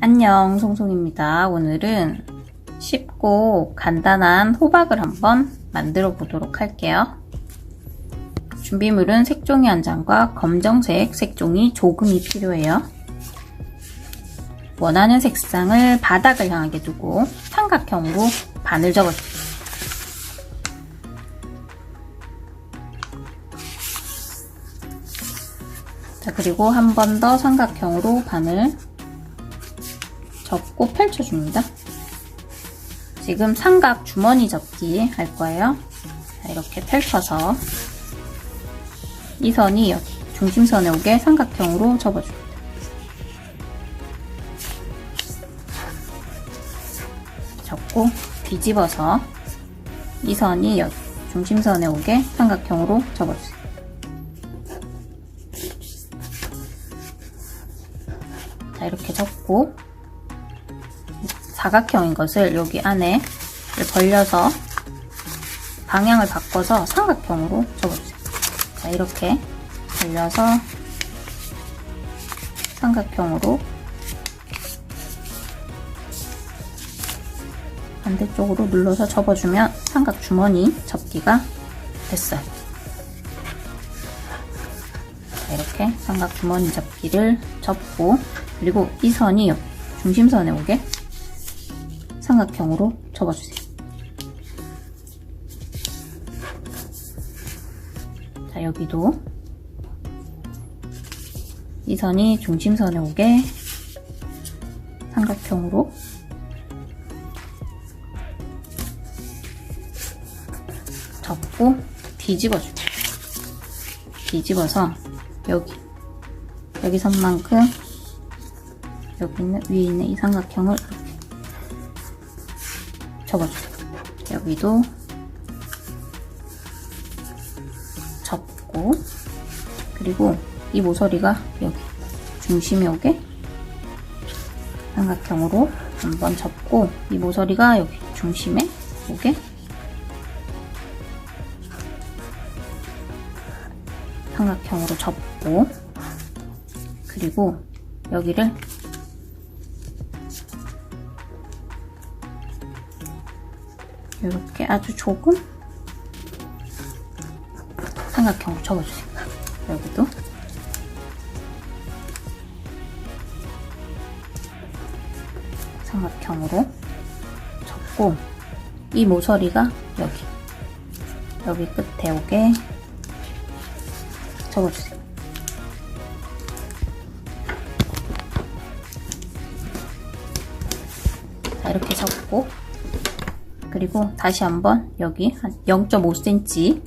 안녕 송송입니다. 오늘은 쉽고 간단한 호박을 한번 만들어 보도록 할게요. 준비물은 색종이 한 장과 검정색 색종이 조금이 필요해요. 원하는 색상을 바닥을 향하게 두고 삼각형으로 반을 접어주세요. 자, 그리고 한 번 더 삼각형으로 반을 접고 펼쳐줍니다. 지금 삼각 주머니 접기 할 거예요. 자, 이렇게 펼쳐서 이 선이 여기 중심선에 오게 삼각형으로 접어줍니다. 접고 뒤집어서 이 선이 여기 중심선에 오게 삼각형으로 접어주세요. 자, 이렇게 접고 사각형인 것을 여기 안에 벌려서 방향을 바꿔서 삼각형으로 접어주세요. 자, 이렇게 벌려서 삼각형으로 반대쪽으로 눌러서 접어주면 삼각 주머니 접기가 됐어요. 자, 이렇게 삼각 주머니 접기를 접고 그리고 이 선이 중심선에 오게 삼각형으로 접어주세요. 자, 여기도 이 선이 중심선에 오게 삼각형으로 접고 뒤집어줘요. 뒤집어서 여기 여기 선만큼 여기 있는 위에 있는 이 삼각형을 접어주세요. 여기도 접고 그리고 이 모서리가 여기 오게 삼각형으로 한번 접고 이 모서리가 여기 중심에 오게 삼각형으로 접고 그리고 여기를 이렇게 아주 조금 삼각형으로 접어주세요. 여기도 삼각형으로 접고 이 모서리가 여기 여기 끝에 오게 접어주세요. 자 이렇게 접고 그리고 다시 한번 여기 한 0.5cm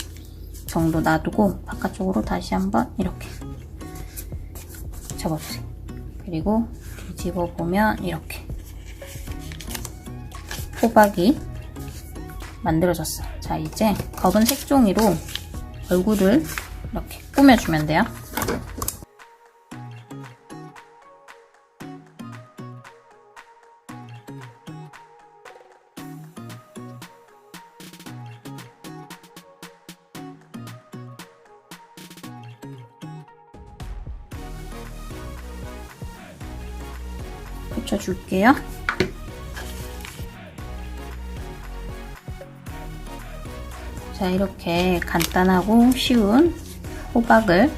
정도 놔두고 바깥쪽으로 다시 한번 이렇게 접어주세요. 그리고 뒤집어 보면 이렇게 호박이 만들어졌어요. 자 이제 검은 색종이로 얼굴을 이렇게 꾸며주면 돼요. 붙여줄게요. 자, 이렇게 간단하고 쉬운 호박을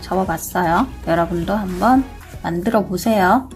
접어봤어요. 여러분도 한번 만들어 보세요.